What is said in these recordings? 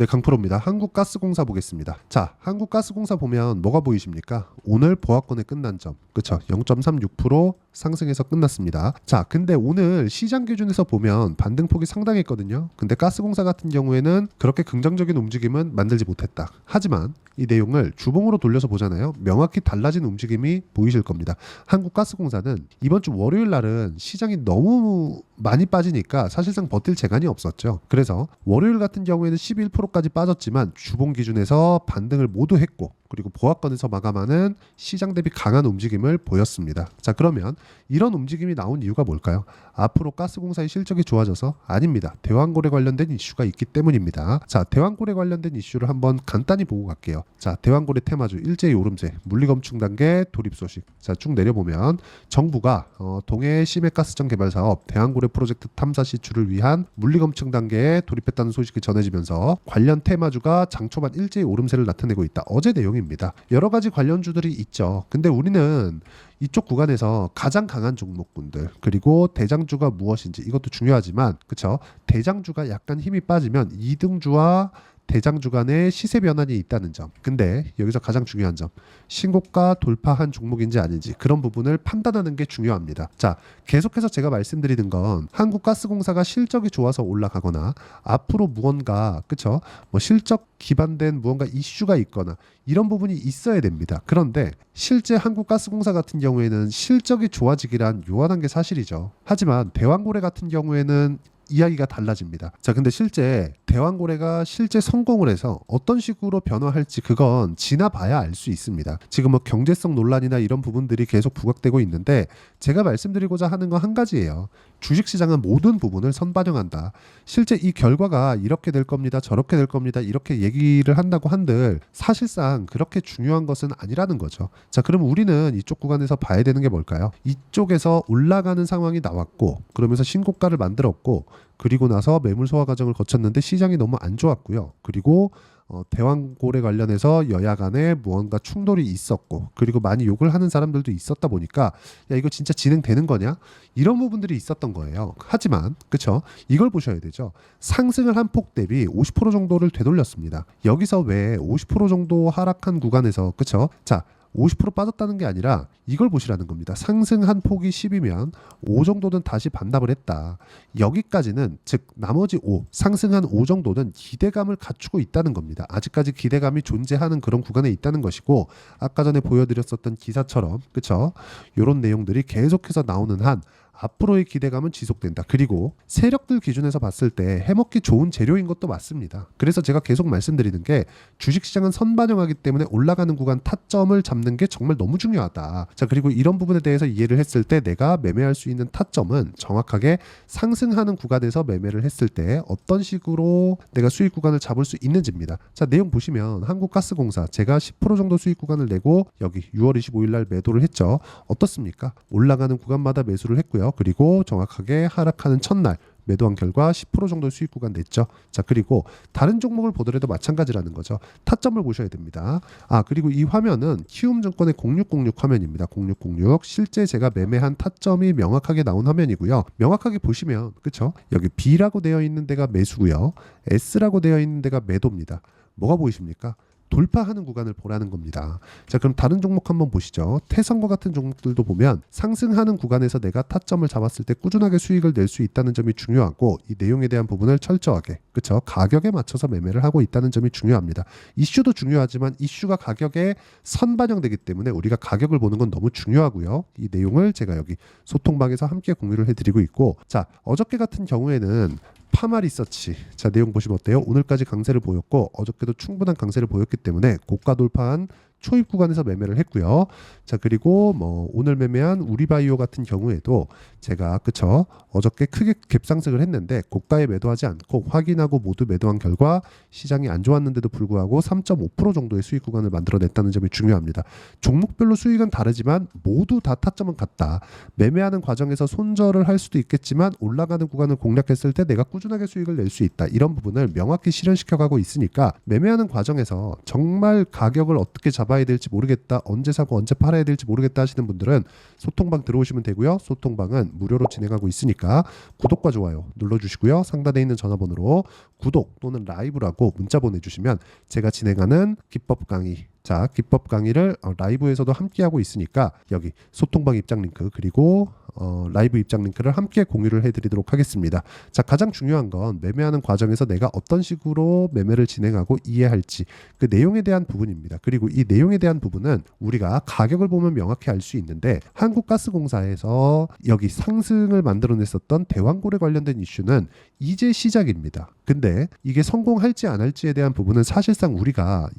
네, 강프로입니다. 한국가스공사 보겠습니다. 자, 한국가스공사 보면 뭐가 보이십니까? 오늘 보합권에 끝난 점. 그쵸? 0.36% 상승해서 끝났습니다. 자, 근데 오늘 시장 기준에서 보면 반등폭이 상당했거든요. 근데 가스공사 같은 경우에는 그렇게 긍정적인 움직임은 만들지 못했다. 하지만 이 내용을 주봉으로 돌려서 보잖아요. 명확히 달라진 움직임이 보이실 겁니다. 한국가스공사는 이번 주 월요일 날은 시장이 너무 많이 빠지니까 사실상 버틸 재간이 없었죠. 그래서 월요일 같은 경우에는 11%까지 빠졌지만 주봉 기준에서 반등을 모두 했고 그리고 보합권에서 마감하는 시장 대비 강한 움직임을 보였습니다. 자, 그러면 이런 움직임이 나온 이유가 뭘까요? 앞으로 가스공사의 실적이 좋아져서 아닙니다. 대왕고래 관련된 이슈가 있기 때문입니다. 자, 대왕고래 관련된 이슈를 한번 간단히 보고 갈게요. 자, 대왕고래 테마주 일제히 오름세 물리검충 단계 돌입 소식. 자, 쭉 내려보면 정부가 어, 동해 심해가스정 개발 사업 대왕고래 프로젝트 탐사 시추를 위한 물리검증 단계에 돌입했다는 소식이 전해지면서 관련 테마주가 장 초반 일제히 오름세를 나타내고 있다. 어제 내용입니다. 여러 가지 관련주들이 있죠. 근데 우리는 이쪽 구간에서 가장 강한 종목군들 그리고 대장주가 무엇인지 이것도 중요하지만 그쵸? 대장주가 약간 힘이 빠지면 이등주와 대장 주 간의 시세 변환이 있다는 점. 근데 여기서 가장 중요한 점. 신고가 돌파한 종목인지 아닌지 그런 부분을 판단하는 게 중요합니다. 자, 계속해서 제가 말씀드리는 건 한국가스공사가 실적이 좋아서 올라가거나 앞으로 무언가 그쵸? 뭐 실적 기반된 무언가 이슈가 있거나 이런 부분이 있어야 됩니다. 그런데 실제 한국가스공사 같은 경우에는 실적이 좋아지기란 요원한 게 사실이죠. 하지만 대왕고래 같은 경우에는 이야기가 달라집니다. 자, 근데 실제 대왕고래가 실제 성공을 해서 어떤 식으로 변화할지 그건 지나봐야 알 수 있습니다. 지금 뭐 경제성 논란이나 이런 부분들이 계속 부각되고 있는데 제가 말씀드리고자 하는 건 한 가지예요. 주식시장은 모든 부분을 선반영한다. 실제 이 결과가 이렇게 될 겁니다. 저렇게 될 겁니다. 이렇게 얘기를 한다고 한들 사실상 그렇게 중요한 것은 아니라는 거죠. 자, 그럼 우리는 이쪽 구간에서 봐야 되는 게 뭘까요? 이쪽에서 올라가는 상황이 나왔고 그러면서 신고가를 만들었고 그리고 나서 매물 소화 과정을 거쳤는데 시장이 너무 안 좋았고요. 그리고 어, 대왕고래 관련해서 여야 간에 무언가 충돌이 있었고 그리고 많이 욕을 하는 사람들도 있었다 보니까 야 이거 진짜 진행되는 거냐 이런 부분들이 있었던 거예요. 하지만 그쵸 이걸 보셔야 되죠. 상승을 한 폭 대비 50% 정도를 되돌렸습니다. 여기서 왜 50% 정도 하락한 구간에서 그쵸 자. 50% 빠졌다는 게 아니라 이걸 보시라는 겁니다. 상승한 폭이 10이면 5 정도는 다시 반납을 했다. 여기까지는 즉 나머지 5 상승한 5 정도는 기대감을 갖추고 있다는 겁니다. 아직까지 기대감이 존재하는 그런 구간에 있다는 것이고 아까 전에 보여드렸었던 기사처럼 그쵸? 이런 내용들이 계속해서 나오는 한 앞으로의 기대감은 지속된다. 그리고 세력들 기준에서 봤을 때 해먹기 좋은 재료인 것도 맞습니다. 그래서 제가 계속 말씀드리는 게 주식시장은 선반영하기 때문에 올라가는 구간 타점을 잡는 게 정말 너무 중요하다. 자 그리고 이런 부분에 대해서 이해를 했을 때 내가 매매할 수 있는 타점은 정확하게 상승하는 구간에서 매매를 했을 때 어떤 식으로 내가 수익 구간을 잡을 수 있는지입니다. 자 내용 보시면 한국가스공사 제가 10% 정도 수익 구간을 내고 여기 6월 25일 날 매도를 했죠. 어떻습니까? 올라가는 구간마다 매수를 했고요. 그리고 정확하게 하락하는 첫날 매도한 결과 10% 정도 수익 구간 냈죠. 자, 그리고 다른 종목을 보더라도 마찬가지라는 거죠. 타점을 보셔야 됩니다. 아, 그리고 이 화면은 키움증권의 0606 화면입니다. 0606. 실제 제가 매매한 타점이 명확하게 나온 화면이고요. 명확하게 보시면 그쵸 여기 B라고 되어 있는 데가 매수고요. S라고 되어 있는 데가 매도입니다. 뭐가 보이십니까? 돌파하는 구간을 보라는 겁니다. 자, 그럼 다른 종목 한번 보시죠. 태성과 같은 종목들도 보면 상승하는 구간에서 내가 타점을 잡았을 때 꾸준하게 수익을 낼 수 있다는 점이 중요하고 이 내용에 대한 부분을 철저하게 그쵸 가격에 맞춰서 매매를 하고 있다는 점이 중요합니다. 이슈도 중요하지만 이슈가 가격에 선반영되기 때문에 우리가 가격을 보는 건 너무 중요하고요. 이 내용을 제가 여기 소통방에서 함께 공유를 해드리고 있고 자 어저께 같은 경우에는 파마 리서치 자 내용 보시면 어때요? 오늘까지 강세를 보였고 어저께도 충분한 강세를 보였기 때문에 고가 돌파한 초입 구간에서 매매를 했고요. 자 그리고 뭐 오늘 매매한 우리바이오 같은 경우에도 제가 그쵸 어저께 크게 갭상승을 했는데 고가에 매도하지 않고 확인하고 모두 매도한 결과 시장이 안 좋았는데도 불구하고 3.5% 정도의 수익 구간을 만들어냈다는 점이 중요합니다. 종목별로 수익은 다르지만 모두 다 타점은 같다. 매매하는 과정에서 손절을 할 수도 있겠지만 올라가는 구간을 공략했을 때 내가 꾸준하게 수익을 낼 수 있다. 이런 부분을 명확히 실현시켜가고 있으니까 매매하는 과정에서 정말 가격을 어떻게 잡아 잡아야 될지 모르겠다. 언제 사고 언제 팔아야 될지 모르겠다 하시는 분들은 소통방 들어오시면 되고요. 소통방은 무료로 진행하고 있으니까 구독과 좋아요 눌러주시고요. 상단에 있는 전화번호로 구독 또는 라이브라고 문자 보내주시면 제가 진행하는 기법 강의 자 기법 강의를 어, 라이브에서도 함께 하고 있으니까 여기 소통방 입장 링크 그리고 어, 라이브 입장 링크를 함께 공유를 해드리도록 하겠습니다. 자 가장 중요한 건 매매하는 과정에서 내가 어떤 식으로 매매를 진행하고 이해할지 그 내용에 대한 부분입니다. 그리고 이 내용에 대한 부분은 우리가 가격을 보면 명확히 알 수 있는데 한국가스공사에서 여기 상승을 만들어냈었던 대왕고래 관련된 이슈는 이제 시작입니다. 근데 이게 성공할지 안 할지에 대한 부분은 사실상 우리가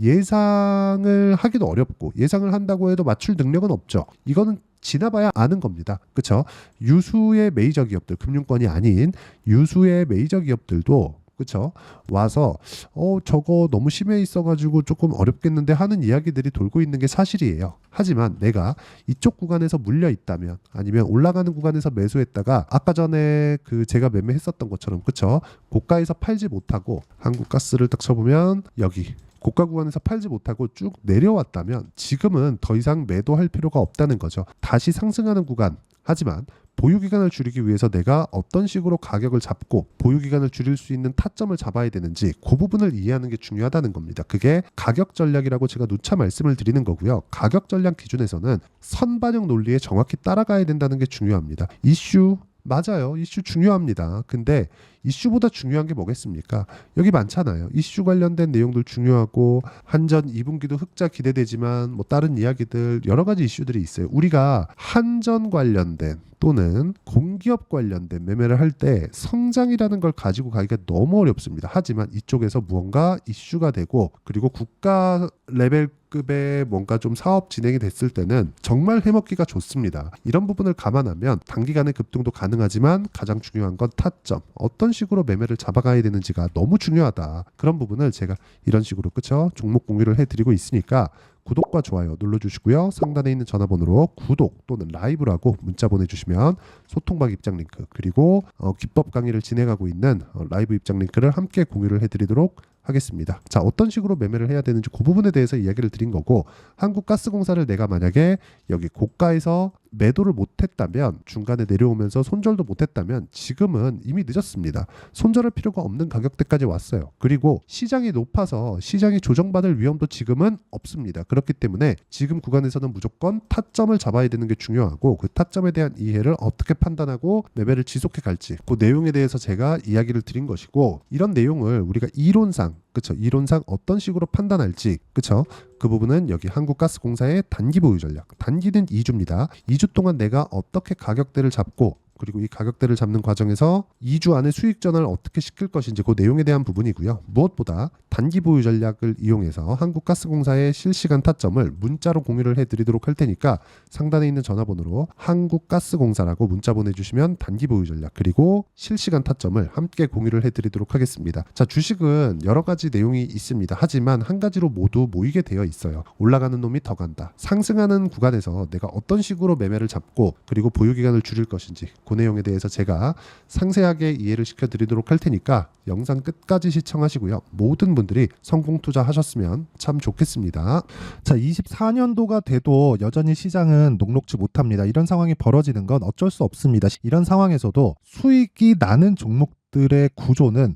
예상을 하기도 어렵고 예상을 한다고 해도 맞출 능력은 없죠. 이거는 지나봐야 아는 겁니다. 그렇죠? 유수의 메이저 기업들, 금융권이 아닌 유수의 메이저 기업들도 그렇죠? 와서 어 저거 너무 심해 있어가지고 조금 어렵겠는데 하는 이야기들이 돌고 있는 게 사실이에요. 하지만 내가 이쪽 구간에서 물려 있다면 아니면 올라가는 구간에서 매수했다가 아까 전에 그 제가 매매했었던 것처럼 그렇죠? 고가에서 팔지 못하고 한국가스를 딱 쳐보면 여기 고가 구간에서 팔지 못하고 쭉 내려왔다면 지금은 더 이상 매도할 필요가 없다는 거죠. 다시 상승하는 구간 하지만 보유 기간을 줄이기 위해서 내가 어떤 식으로 가격을 잡고 보유 기간을 줄일 수 있는 타점을 잡아야 되는지 그 부분을 이해하는 게 중요하다는 겁니다. 그게 가격 전략이라고 제가 누차 말씀을 드리는 거고요. 가격 전략 기준에서는 선반영 논리에 정확히 따라가야 된다는 게 중요합니다. 이슈 맞아요. 이슈 중요합니다. 근데 이슈보다 중요한 게 뭐겠습니까? 여기 많잖아요. 이슈 관련된 내용들 중요하고 한전 2분기도 흑자 기대되지만 뭐 다른 이야기들 여러 가지 이슈들이 있어요. 우리가 한전 관련된 또는 공기업 관련된 매매를 할 때 성장이라는 걸 가지고 가기가 너무 어렵습니다. 하지만 이쪽에서 무언가 이슈가 되고 그리고 국가 레벨 급의 뭔가 좀 사업 진행이 됐을 때는 정말 해먹기가 좋습니다. 이런 부분을 감안하면 단기간에 급등도 가능하지만 가장 중요한 건 타점. 어떤 식으로 매매를 잡아가야 되는지가 너무 중요하다. 그런 부분을 제가 이런 식으로 그쵸? 종목 공유를 해드리고 있으니까 구독과 좋아요 눌러주시고요. 상단에 있는 전화번호로 구독 또는 라이브라고 문자 보내주시면 소통방 입장 링크 그리고 어, 기법 강의를 진행하고 있는 어, 라이브 입장 링크를 함께 공유를 해드리도록 하겠습니다. 자 어떤 식으로 매매를 해야 되는지 그 부분에 대해서 이야기를 드린 거고 한국가스공사를 내가 만약에 여기 고가에서 매도를 못했다면 중간에 내려오면서 손절도 못했다면 지금은 이미 늦었습니다. 손절할 필요가 없는 가격대까지 왔어요. 그리고 시장이 높아서 시장이 조정받을 위험도 지금은 없습니다. 그렇기 때문에 지금 구간에서는 무조건 타점을 잡아야 되는 게 중요하고 그 타점에 대한 이해를 어떻게 판단하고 매매를 지속해 갈지 그 내용에 대해서 제가 이야기를 드린 것이고 이런 내용을 우리가 이론상 그쵸? 이론상 어떤 식으로 판단할지 그쵸? 그 부분은 여기 한국가스공사의 단기 보유 전략 단기는 2주입니다. 2주 동안 내가 어떻게 가격대를 잡고 그리고 이 가격대를 잡는 과정에서 2주 안에 수익 전환을 어떻게 시킬 것인지 그 내용에 대한 부분이고요. 무엇보다 단기 보유 전략을 이용해서 한국가스공사의 실시간 타점을 문자로 공유를 해드리도록 할 테니까 상단에 있는 전화번호로 한국가스공사라고 문자 보내주시면 단기 보유 전략 그리고 실시간 타점을 함께 공유를 해드리도록 하겠습니다. 자 주식은 여러 가지 내용이 있습니다. 하지만 한 가지로 모두 모이게 되어 있어요. 올라가는 놈이 더 간다. 상승하는 구간에서 내가 어떤 식으로 매매를 잡고 그리고 보유 기간을 줄일 것인지 그 내용에 대해서 제가 상세하게 이해를 시켜드리도록 할 테니까 영상 끝까지 시청하시고요. 모든 분들이 성공 투자하셨으면 참 좋겠습니다. 자, 24년도가 돼도 여전히 시장은 녹록지 못합니다. 이런 상황이 벌어지는 건 어쩔 수 없습니다. 이런 상황에서도 수익이 나는 종목 들의 구조는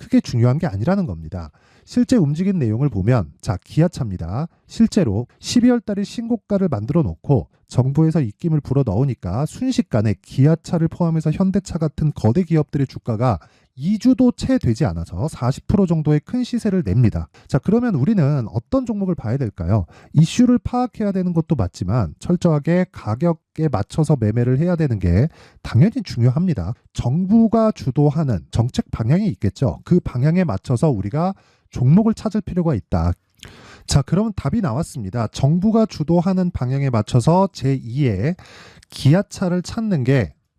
크게 중요한 게 아니라는 겁니다. 실제 움직인 내용을 보면 자 기아차입니다. 실제로 12월 달에 신고가를 만들어 놓고 정부에서 입김을 불어 넣으니까 순식간에 기아차를 포함해서 현대차 같은 거대 기업들의 주가가 2주도 채 되지 않아서 40% 정도의 큰 시세를 냅니다. 자, 그러면 우리는 어떤 종목을 봐야 될까요? 이슈를 파악해야 되는 것도 맞지만 철저하게 가격에 맞춰서 매매를 해야 되는 게 당연히 중요합니다. 정부가 주도하는 정책 방향이 있겠죠. 그 방향에 맞춰서 우리가 종목을 찾을 필요가 있다. 자, 그러면 답이 나왔습니다. 정부가 주도하는 방향에 맞춰서 제2의 기아차를 찾는 게